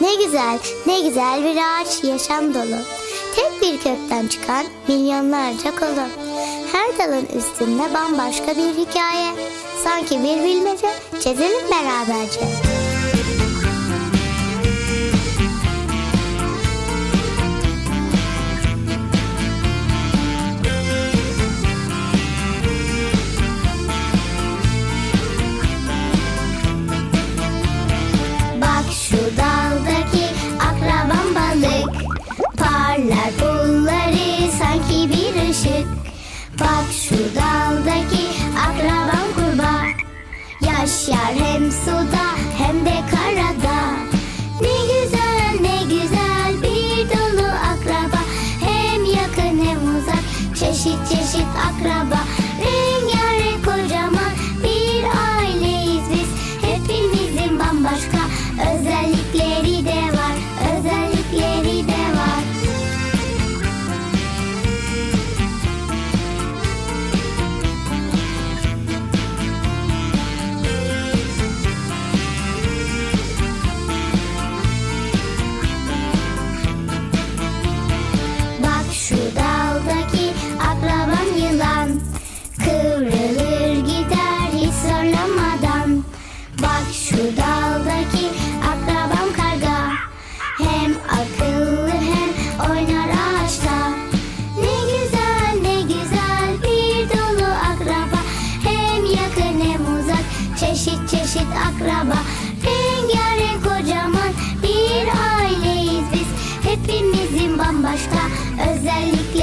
Ne güzel, ne güzel bir ağaç yaşam dolu. Tek bir kökten çıkan milyonlarca kolu. Her dalın üstünde bambaşka bir hikaye. Sanki bir bilmece çizelim beraberce. karışık. Bak şu daldaki akraban kurbağa. Yaşar hem suda hem de karada. Ne güzel ne güzel bir dolu akraba. Hem yakın hem uzak çeşit çeşit akraba. Rengarenk kocaman bir aileyiz biz. Hepimizin bambaşka özelliği Şu akrabam karga. Hem akıllı hem oynar ağaçta. Ne güzel ne güzel bir dolu akraba. Hem yakın hem uzak çeşit çeşit akraba. Rengarenk kocaman bir aileyiz biz. Hepimizin bambaşka özellikleri